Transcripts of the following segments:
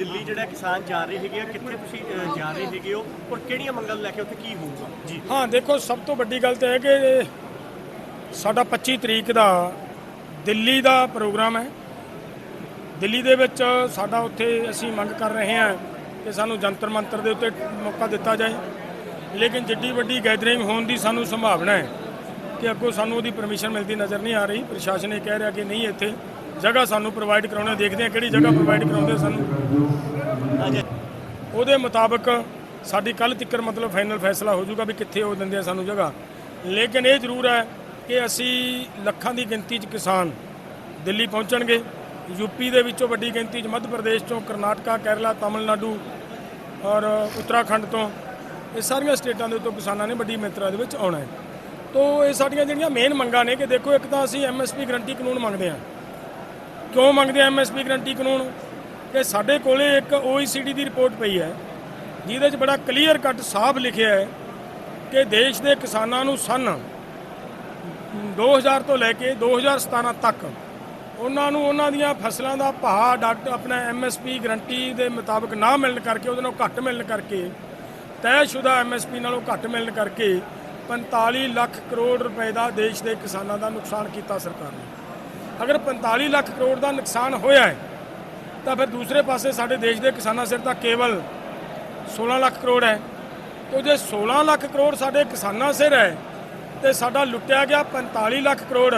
ਦਿੱਲੀ ਜਿਹੜਾ ਕਿਸਾਨ ਜਾ ਰਹੇ ਹੈਗੇ ਆ, ਕਿੱਥੇ ਤੁਸੀਂ ਜਾ ਰਹੇ ਹੈਗੇ ਹੋ ਔਰ ਕਿਹੜੀਆਂ ਮੰਗਾਂ ਲੈ ਕੇ ਉੱਥੇ ਕੀ ਹੋਊਗਾ? ਜੀ। ਹਾਂ, ਦੇਖੋ, ਸਭ ਤੋਂ ਵੱਡੀ ਗੱਲ ਤਾਂ ਹੈ ਕਿ ਸਾਡਾ 25 ਤਰੀਕ ਦਾ ਦਿੱਲੀ ਦਾ ਪ੍ਰੋਗਰਾਮ ਹੈ। ਦਿੱਲੀ ਦੇ ਵਿੱਚ ਸਾਡਾ ਉੱਥੇ ਅਸੀਂ ਮੰਗ ਕਰ ਰਹੇ ਹਾਂ ਕਿ ਸਾਨੂੰ ਜੰਤਰ ਮੰਤਰ ਦੇ ਉੱਤੇ ਮੌਕਾ ਦਿੱਤਾ ਜਾਏ। ਲੇਕਿਨ ਜਿੱਡੀ ਵੱਡੀ ਗੈਦਰਿੰਗ ਹੋਣ ਦੀ ਸਾਨੂੰ ਸੰਭਾਵਨਾ ਹੈ ਕਿ ਅੱਗੋਂ ਸਾਨੂੰ ਉਹਦੀ ਪਰਮਿਸ਼ਨ ਮਿਲਦੀ ਨਜ਼ਰ ਨਹੀਂ ਆ ਰਹੀ। ਪ੍ਰਸ਼ਾਸਨ ਇਹ ਕਹਿ ਰਿਹਾ ਕਿ ਨਹੀਂ, ਇੱਥੇ ਜਗ੍ਹਾ ਸਾਨੂੰ ਪ੍ਰੋਵਾਈਡ ਕਰਾਉਣੇ ਦੇਖਦੇ ਹਾਂ ਕਿਹੜੀ ਜਗ੍ਹਾ ਪ੍ਰੋਵਾਈਡ ਕਰਾਉਂਦੇ ਸਾਨੂੰ। ਉਹਦੇ ਮੁਤਾਬਕ ਸਾਡੀ ਕੱਲ ਤੱਕਰ ਮਤਲਬ ਫਾਈਨਲ ਫੈਸਲਾ ਹੋ ਜਾਊਗਾ ਵੀ ਕਿੱਥੇ ਉਹ ਦਿੰਦੇ ਆ ਸਾਨੂੰ ਜਗ੍ਹਾ। ਲੇਕਿਨ ਇਹ ਜ਼ਰੂਰ ਹੈ ਕਿ ਅਸੀਂ ਲੱਖਾਂ ਦੀ ਗਿਣਤੀ 'ਚ ਕਿਸਾਨ ਦਿੱਲੀ ਪਹੁੰਚਣਗੇ। ਯੂਪੀ ਦੇ ਵਿੱਚੋਂ ਵੱਡੀ ਗਿਣਤੀ 'ਚ ਮੱਧ ਪ੍ਰਦੇਸ਼ ਤੋਂ ਕਰਨਾਟਕਾ, ਕੇਰਲਾ, ਤਾਮਿਲਨਾਡੂ ਔਰ ਉੱਤਰਾਖੰਡ ਤੋਂ। ਇਹ ਸਾਰੀਆਂ ਸਟੇਟਾਂ ਦੇ ਉੱਤੋਂ ਕਿਸਾਨਾਂ ਨੇ ਵੱਡੀ ਮਾਤਰਾ ਦੇ ਵਿੱਚ ਆਉਣਾ ਹੈ। ਤੋਂ ਇਹ ਸਾਡੀਆਂ ਜਿਹੜੀਆਂ ਮੇਨ ਮੰਗਾਂ ਨੇ ਕਿ ਦੇਖੋ ਇੱਕ ਤਾਂ ਅਸੀਂ ਐਮਐਸਪੀ ਗਰੰਟੀ ਕਾਨੂੰਨ ਮੰਗਦੇ ਹਾਂ। ਕਿਉਂ ਮੰਗਦੇ ਆ ਐਮਐਸਪੀ ਗਰੰਟੀ ਕਾਨੂੰਨ? ਕਿ ਸਾਡੇ ਕੋਲੇ ਇੱਕ OECD ਦੀ ਰਿਪੋਰਟ ਪਈ ਹੈ, ਜਿਹਦੇ 'ਚ ਬੜਾ ਕਲੀਅਰ ਕੱਟ ਸਾਫ਼ ਲਿਖਿਆ ਹੈ ਕਿ ਦੇਸ਼ ਦੇ ਕਿਸਾਨਾਂ ਨੂੰ ਸਨ 2000 ਤੋਂ ਲੈ ਕੇ 2017 ਤੱਕ ਉਹਨਾਂ ਨੂੰ ਉਹਨਾਂ ਦੀਆਂ ਫਸਲਾਂ ਦਾ ਭਾਅ ਡਾਕਟਰ ਆਪਣਾ ਐਮਐਸਪੀ ਗਰੰਟੀ ਦੇ ਮੁਤਾਬਕ ਨਾ ਮਿਲਣ ਕਰਕੇ, ਉਹਦੇ ਨਾਲੋਂ ਘੱਟ ਮਿਲਣ ਕਰਕੇ ਤੈਅਸ਼ੁਦਾ ਐਮਐਸਪੀ ਨਾਲੋਂ ਘੱਟ ਮਿਲਣ ਕਰਕੇ 45 ਲੱਖ ਕਰੋੜ ਰੁਪਏ ਦਾ ਦੇਸ਼ ਦੇ ਕਿਸਾਨਾਂ ਦਾ ਨੁਕਸਾਨ ਕੀਤਾ ਸਰਕਾਰ ਨੇ। ਅਗਰ 45 ਲੱਖ ਕਰੋੜ ਦਾ ਨੁਕਸਾਨ ਹੋਇਆ ਹੈ, ਤਾਂ ਫਿਰ ਦੂਸਰੇ ਪਾਸੇ ਸਾਡੇ ਦੇਸ਼ ਦੇ ਕਿਸਾਨਾਂ ਸਿਰ ਤਾਂ ਕੇਵਲ 16 ਲੱਖ ਕਰੋੜ ਹੈ। ਤੋ ਜੇ 16 ਲੱਖ ਕਰੋੜ ਸਾਡੇ ਕਿਸਾਨਾਂ ਸਿਰ ਹੈ, ਤੇ ਸਾਡਾ ਲੁੱਟਿਆ ਗਿਆ 45 ਲੱਖ ਕਰੋੜ,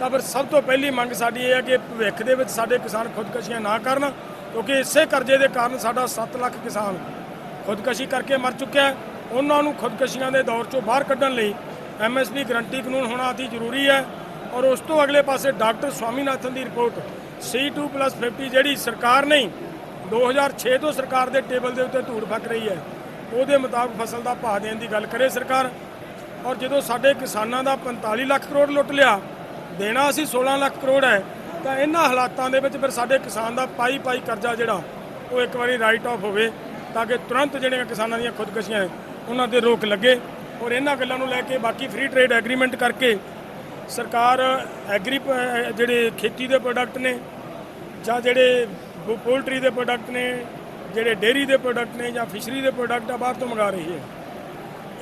ਤਾਂ ਫਿਰ ਸਭ ਤੋਂ ਪਹਿਲੀ ਮੰਗ ਸਾਡੀ ਇਹ ਹੈ ਕਿ ਭਵਿੱਖ ਦੇ ਵਿੱਚ ਸਾਡੇ ਕਿਸਾਨ ਖੁਦਕਸ਼ੀਆਂ ਨਾ ਕਰਨ, ਕਿਉਂਕਿ ਇਸੇ ਕਰਜ਼ੇ ਦੇ ਕਾਰਨ ਸਾਡਾ 7 ਲੱਖ ਕਿਸਾਨ ਖੁਦਕਸ਼ੀ ਕਰਕੇ ਮਰ ਚੁੱਕਿਆ ਹੈ। ਉਹਨਾਂ ਨੂੰ ਖੁਦਕਸ਼ੀਆਂ ਦੇ ਦੌਰ ਚੋਂ ਬਾਹਰ ਕੱਢਣ ਲਈ ਐਮਐਸਪੀ ਗਰੰਟੀ ਕਾਨੂੰਨ ਹੋਣਾ ਅਤੀ ਜ਼ਰੂਰੀ ਹੈ। ਔਰ ਉਸ ਤੋਂ ਅਗਲੇ ਪਾਸੇ ਡਾਕਟਰ ਸਵਾਮੀਨਾਥਨ ਦੀ ਰਿਪੋਰਟ C2+50 ਜਿਹੜੀ ਸਰਕਾਰ ਨਹੀਂ 2006 ਤੋਂ ਸਰਕਾਰ ਦੇ ਟੇਬਲ ਦੇ ਉੱਤੇ ਧੂੜ ਫੱਕ ਰਹੀ ਹੈ। ਉਹਦੇ ਮੁਤਾਬਕ ਫਸਲ ਦਾ ਭਾਅ ਦੇਣ ਦੀ ਗੱਲ ਕਰੇ ਸਰਕਾਰ। ਔਰ ਜਦੋਂ ਸਾਡੇ ਕਿਸਾਨਾਂ ਦਾ 45 ਲੱਖ ਕਰੋੜ ਲੁੱਟ ਲਿਆ, ਦੇਣਾ ਅਸੀਂ 16 ਲੱਖ ਕਰੋੜ ਹੈ, ਤਾਂ ਇਹਨਾਂ ਹਾਲਾਤਾਂ ਦੇ ਵਿੱਚ ਫਿਰ ਸਾਡੇ ਕਿਸਾਨ ਦਾ ਪਾਈ ਪਾਈ ਕਰਜ਼ਾ ਜਿਹੜਾ, ਉਹ ਇੱਕ ਵਾਰੀ ਰਾਈਟ ਆਫ ਹੋਵੇ, ਤਾਂ ਕਿ ਤੁਰੰਤ ਜਿਹੜੀਆਂ ਕਿਸਾਨਾਂ ਦੀਆਂ ਖੁਦਕਸ਼ੀਆਂ ਉਹਨਾਂ ਤੇ ਰੋਕ ਲੱਗੇ। ਔਰ ਇਹਨਾਂ ਗੱਲਾਂ ਨੂੰ ਲੈ ਕੇ ਬਾਕੀ ਫ੍ਰੀ ਟ੍ਰੇਡ ਐਗਰੀਮੈਂਟ ਕਰਕੇ ਸਰਕਾਰ ਐਗਰੀ ਜਿਹੜੇ ਖੇਤੀ ਦੇ ਪ੍ਰੋਡਕਟ ਨੇ ਜਾਂ ਜਿਹੜੇ ਪੋਲਟਰੀ ਦੇ ਪ੍ਰੋਡਕਟ ਨੇ, ਜਿਹੜੇ ਡੇਅਰੀ ਦੇ ਪ੍ਰੋਡਕਟ ਨੇ ਜਾਂ ਫਿਸ਼ਰੀ ਦੇ ਪ੍ਰੋਡਕਟ ਆ, ਬਾਹਰ ਤੋਂ ਮੰਗਾ ਰਹੀ ਹੈ।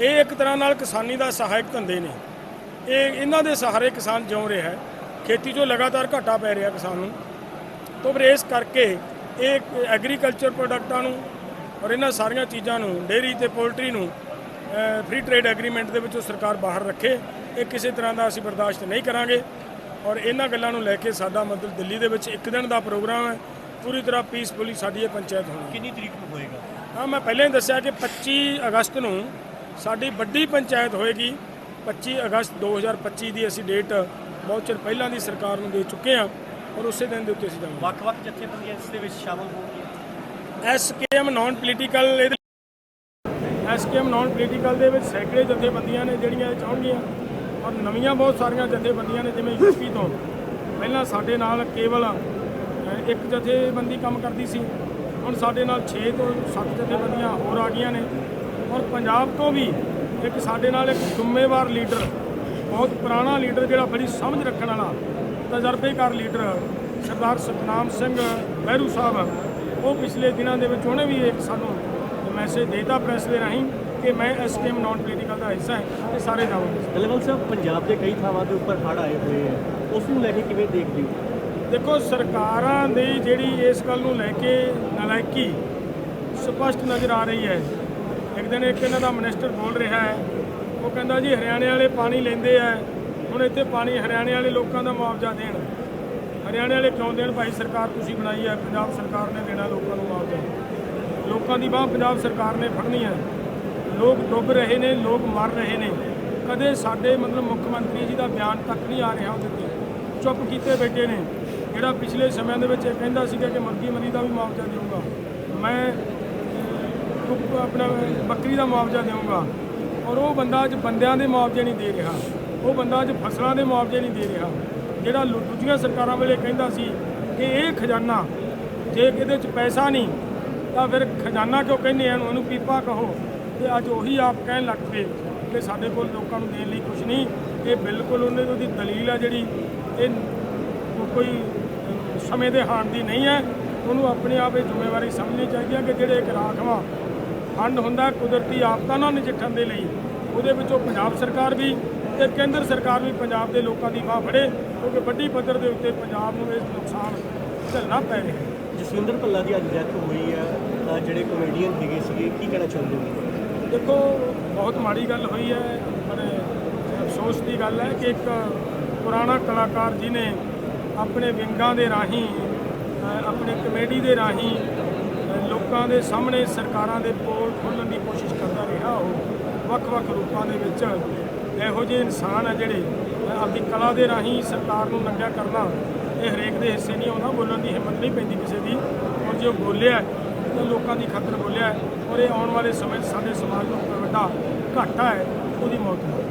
ਇਹ ਇੱਕ ਤਰ੍ਹਾਂ ਨਾਲ ਕਿਸਾਨੀ ਦਾ ਸਹਾਇਕ ਧੰਦੇ ਨੇ। ਇਹ ਇਹਨਾਂ ਦੇ ਸਹਾਰੇ ਕਿਸਾਨ ਜਿਉ ਰਿਹਾ ਹੈ। ਖੇਤੀ 'ਚੋਂ ਲਗਾਤਾਰ ਘਾਟਾ ਪੈ ਰਿਹਾ ਕਿਸਾਨ ਨੂੰ। ਤੋਂ ਫਿਰ ਇਸ ਕਰਕੇ ਇਹ ਐਗਰੀਕਲਚਰ ਪ੍ਰੋਡਕਟਾਂ ਨੂੰ ਔਰ ਇਹਨਾਂ ਸਾਰੀਆਂ ਚੀਜ਼ਾਂ ਨੂੰ, ਡੇਅਰੀ ਤੇ ਪੋਲਟਰੀ ਨੂੰ ਫ੍ਰੀ ਟ੍ਰੇਡ ਐਗਰੀਮੈਂਟ ਦੇ ਵਿੱਚੋਂ ਸਰਕਾਰ ਬਾਹਰ ਰੱਖੇ। ਇਹ ਕਿਸੇ ਤਰ੍ਹਾਂ ਦਾ ਅਸੀਂ ਬਰਦਾਸ਼ਤ ਨਹੀਂ ਕਰਾਂਗੇ। ਔਰ ਇਹਨਾਂ ਗੱਲਾਂ ਨੂੰ ਲੈ ਕੇ ਸਾਡਾ ਮਤਲਬ ਦਿੱਲੀ ਦੇ ਵਿੱਚ ਇੱਕ ਦਿਨ ਦਾ ਪ੍ਰੋਗਰਾਮ ਹੈ। ਪੂਰੀ ਤਰ੍ਹਾਂ ਪੀਸਫੁਲੀ ਸਾਡੀ ਇਹ ਪੰਚਾਇਤ ਹੋਣੀ। ਕਿੰਨੀ ਤਰੀਕ ਨੂੰ ਹੋਏਗਾ? ਹਾਂ ਮੈਂ ਪਹਿਲਾਂ ਹੀ ਦੱਸਿਆ ਕਿ 25 ਅਗਸਤ ਨੂੰ ਸਾਡੀ ਵੱਡੀ ਪੰਚਾਇਤ ਹੋਏਗੀ। 25 ਅਗਸਤ 2025 ਦੀ ਅਸੀਂ ਡੇਟ ਬਹੁਤ ਚਿਰ ਪਹਿਲਾਂ ਦੀ ਸਰਕਾਰ ਨੂੰ ਦੇ ਚੁੱਕੇ ਹਾਂ। ਔਰ ਉਸੇ ਦਿਨ ਦੇ ਉੱਤੇ ਅਸੀਂ ਜਾਵਾਂਗੇ। ਵੱਖ-ਵੱਖ ਜਥੇਬੰਦੀਆਂ ਇਸ ਦੇ ਵਿੱਚ ਸ਼ਾਮਲ ਹੋਣਗੀਆਂ? SKM non political SKM non political ਦੇ ਵਿੱਚ ਸੈਂਕੜੇ ਜਥੇਬੰਦੀਆਂ ਨੇ ਜਿਹੜੀਆਂ ਇਹ ਚਾਹੁੰਦੀਆਂ। ਔਰ ਨਵੀਆਂ ਬਹੁਤ ਸਾਰੀਆਂ ਜਥੇਬੰਦੀਆਂ ਨੇ, ਜਿਵੇਂ ਯੂਪੀ ਤੋਂ। ਪਹਿਲਾਂ ਸਾਡੇ ਨਾਲ ਕੇਵਲ ਇੱਕ ਜਥੇਬੰਦੀ ਕੰਮ ਕਰਦੀ ਸੀ। ਹੁਣ ਸਾਡੇ ਨਾਲ 6 ਤੋਂ 7 ਜਥੇਬੰਦੀਆਂ ਹੋਰ ਆ ਗਈਆਂ ਨੇ। ਔਰ ਪੰਜਾਬ ਤੋਂ ਵੀ ਇੱਕ ਸਾਡੇ ਨਾਲ ਇੱਕ ਜ਼ਿੰਮੇਵਾਰ ਲੀਡਰ, ਬਹੁਤ ਪੁਰਾਣਾ ਲੀਡਰ ਜਿਹੜਾ ਬੜੀ ਸਮਝ ਰੱਖਣ ਵਾਲਾ, ਤਜਰਬੇਕਾਰ ਲੀਡਰ ਸਰਦਾਰ ਸਤਨਾਮ ਸਿੰਘ ਬਹਿਰੂ ਸਾਹਿਬ, ਉਹ ਪਿਛਲੇ ਦਿਨਾਂ ਦੇ ਵਿੱਚ ਉਹਨੇ ਵੀ ਇੱਕ ਸਾਨੂੰ ਮੈਸੇਜ ਦੇਤਾ ਪ੍ਰੈਸ ਦੇ ਰਾਹੀਂ। ਕਿ ਮੈਂ ਐਸਕੇਐਮ ਨਾਨ ਪੋਲੀਟੀਕਲ ਦਾ ਹਿੱਸਾ ਹਾਂ ਤੇ ਸਾਰੇ ਜਾਵਾਂਗੇ ਦਲੇਵਾਲ ਸਾਹਿਬ ਪੰਜਾਬ ਦੇ ਕਈ ਥਾਵਾਂ ਦੇ ਉੱਪਰ ਹੜ੍ਹ ਆਏ ਹੋਏ ਆ ਉਸ ਨੂੰ ਲੈ ਕੇ ਕਿਵੇਂ ਦੇਖਦੇ ਹੋ? ਦੇਖੋ ਸਰਕਾਰਾਂ ਦੀ ਜਿਹੜੀ ਇਸ ਗੱਲ ਨੂੰ ਲੈ ਕੇ ਨਲਾਇਕੀ ਸਪਸ਼ਟ ਨਜ਼ਰ ਆ ਰਹੀ ਹੈ। ਇੱਕ ਦਿਨ ਇੱਕ ਇਹਨਾਂ ਦਾ ਮਿਨਿਸਟਰ ਬੋਲ ਰਿਹਾ ਹੈ। ਉਹ ਕਹਿੰਦਾ ਜੀ ਹਰਿਆਣੇ ਵਾਲੇ ਪਾਣੀ ਲੈਂਦੇ ਆ। ਹੁਣ ਇੱਥੇ ਪਾਣੀ ਹਰਿਆਣੇ ਵਾਲੇ ਲੋਕਾਂ ਦਾ ਮੁਆਵਜ਼ਾ ਦੇਣ। ਹਰਿਆਣੇ ਵਾਲੇ ਕਿਉਂ ਦੇਣ? ਭਾਈ ਸਰਕਾਰ ਤੁਸੀਂ ਬਣਾਈ ਹੈ ਪੰਜਾਬ ਸਰਕਾਰ ਨੇ ਦੇਣਾ ਲੋਕਾਂ ਨੂੰ ਮੁਆਵਜ਼ਾ। ਲੋਕਾਂ ਦੀ ਬਾਹ ਪੰਜਾਬ ਸਰਕਾਰ ਨੇ ਫੜਨੀ ਹੈ ਲੋਕ ਡੁੱਬ ਰਹੇ ਨੇ, ਲੋਕ ਮਰ ਰਹੇ ਨੇ। ਕਦੇ ਸਾਡੇ ਮਤਲਬ ਮੁੱਖ ਮੰਤਰੀ ਜੀ ਦਾ ਬਿਆਨ ਤੱਕ ਨਹੀਂ ਆ ਰਿਹਾ ਉਹਦੇ ਤੇ। ਚੁੱਪ ਕੀਤੇ ਬੈਠੇ ਨੇ। ਜਿਹੜਾ ਪਿਛਲੇ ਸਮਿਆਂ ਦੇ ਵਿੱਚ ਇਹ ਕਹਿੰਦਾ ਸੀਗਾ ਕਿ ਮੁਰਗੀ ਮਰੀ ਦਾ ਵੀ ਮੁਆਵਜ਼ਾ ਦੇਊਗਾ। ਮੈਂ ਆਪਣਾ ਬੱਕਰੀ ਦਾ ਮੁਆਵਜ਼ਾ ਦੇਊਗਾ। ਔਰ ਉਹ ਬੰਦਾ ਅੱਜ ਬੰਦਿਆਂ ਦੇ ਮੁਆਵਜ਼ੇ ਨਹੀਂ ਦੇ ਰਿਹਾ। ਉਹ ਬੰਦਾ ਅੱਜ ਫਸਲਾਂ ਦੇ ਮੁਆਵਜ਼ੇ ਨਹੀਂ ਦੇ ਰਿਹਾ। ਜਿਹੜਾ ਲੁ- ਦੂਜੀਆਂ ਸਰਕਾਰਾਂ ਵੇਲੇ ਕਹਿੰਦਾ ਸੀ ਕਿ ਇਹ ਖਜ਼ਾਨਾ, ਜੇ ਇਹਦੇ 'ਚ ਪੈਸਾ ਨਹੀਂ, ਤਾਂ ਫਿਰ ਖਜ਼ਾਨਾ ਕਿਉਂ ਕਹਿੰਦੇ ਆ ਇਹਨੂੰ ਇਹਨੂੰ ਪੀਪਾ ਕਹੋ। ਤੇ ਅੱਜ ਉਹੀ ਆਪ ਕਹਿਣ ਲੱਗ ਪਏ ਕਿ ਸਾਡੇ ਕੋਲ ਲੋਕਾਂ ਨੂੰ ਦੇਣ ਲਈ ਕੁਝ ਨਹੀਂ। ਇਹ ਬਿਲਕੁਲ ਉਹਨੇ ਦੀ ਉਹਦੀ ਦਲੀਲ ਆ ਜਿਹੜੀ, ਇਹ ਕੋਈ ਸਮੇਂ ਦੇ ਹਾਣ ਦੀ ਨਹੀਂ ਹੈ। ਉਹਨੂੰ ਆਪਣੇ ਆਪ ਇਹ ਜ਼ਿੰਮੇਵਾਰੀ ਸਮਝਣੀ ਚਾਹੀਦੀ ਹੈ ਕਿ ਜਿਹੜੇ ਇੱਕ ਰਾਖਵਾਂ ਫੰਡ ਹੁੰਦਾ, ਕੁਦਰਤੀ ਆਫਤਾਂ ਨਾਲ ਨਜਿੱਠਣ ਦੇ ਲਈ, ਉਹਦੇ ਵਿੱਚੋਂ ਪੰਜਾਬ ਸਰਕਾਰ ਵੀ ਤੇ ਕੇਂਦਰ ਸਰਕਾਰ ਵੀ ਪੰਜਾਬ ਦੇ ਲੋਕਾਂ ਦੀ ਬਾਹ ਫੜੇ, ਕਿਉਂਕਿ ਵੱਡੀ ਪੱਧਰ ਦੇ ਉੱਤੇ ਪੰਜਾਬ ਨੂੰ ਇਸ ਨੁਕਸਾਨ ਝੱਲਣਾ ਪੈ ਰਿਹਾ ਜਸਵਿੰਦਰ ਭੱਲਾ ਦੀ ਅੱਜ ਡੈਥ ਹੋਈ ਹੈ ਜਿਹੜੇ ਕਮੇਡੀਅਨ ਹੈਗੇ ਸੀਗੇ, ਕੀ ਕਹਿਣਾ ਚਾਹੁੰਦੇ ਹੋ? ਦੇਖੋ, ਬਹੁਤ ਮਾੜੀ ਗੱਲ ਹੋਈ ਹੈ, ਪਰ ਅਫਸੋਸ ਦੀ ਗੱਲ ਹੈ ਕਿ ਇੱਕ ਪੁਰਾਣਾ ਕਲਾਕਾਰ ਜਿਨੇ ਆਪਣੇ ਵਿੰਗਾਂ ਦੇ ਰਾਹੀਂ ਆਪਣੇ ਕਮੇਡੀ ਦੇ ਰਾਹੀਂ ਲੋਕਾਂ ਦੇ ਸਾਹਮਣੇ ਸਰਕਾਰਾਂ ਦੇ ਪੋਲ ਖੋਲ੍ਹਣ ਦੀ ਕੋਸ਼ਿਸ਼ ਕਰਦਾ ਰਿਹਾ, ਉਹ ਵੱਖ-ਵੱਖ ਰੂਪਾਂ ਦੇ ਵਿੱਚ ਇਹੋ ਜਿਹੇ ਇਨਸਾਨ ਆ ਜਿਹੜੇ ਆਪਣੀ ਕਲਾ ਦੇ ਰਾਹੀਂ ਸਰਕਾਰ ਨੂੰ ਨੰਗਾ ਕਰਨਾ, ਇਹ ਹਰੇਕ ਦੇ ਹਿੱਸੇ ਨਹੀਂ ਆਉਂਦਾ ਬੋਲਣ ਦੀ ਹਿੰਮਤ ਨਹੀਂ ਪੈਂਦੀ ਕਿਸੇ ਦੀ ਔਰ ਜੇ ਉਹ ਬੋਲਿਆ ਤਾਂ ਲੋਕਾਂ ਦੀ ਖਾਤਰ ਬੋਲਿਆ ਔਰ ਇਹ ਆਉਣ ਵਾਲੇ ਸਮੇਂ 'ਚ ਸਾਡੇ ਸਮਾਜ ਨੂੰ ਇੱਕ ਵੱਡਾ ਘਾਟਾ ਹੈ, ਉਹਦੀ ਮੌਤ ਦਾ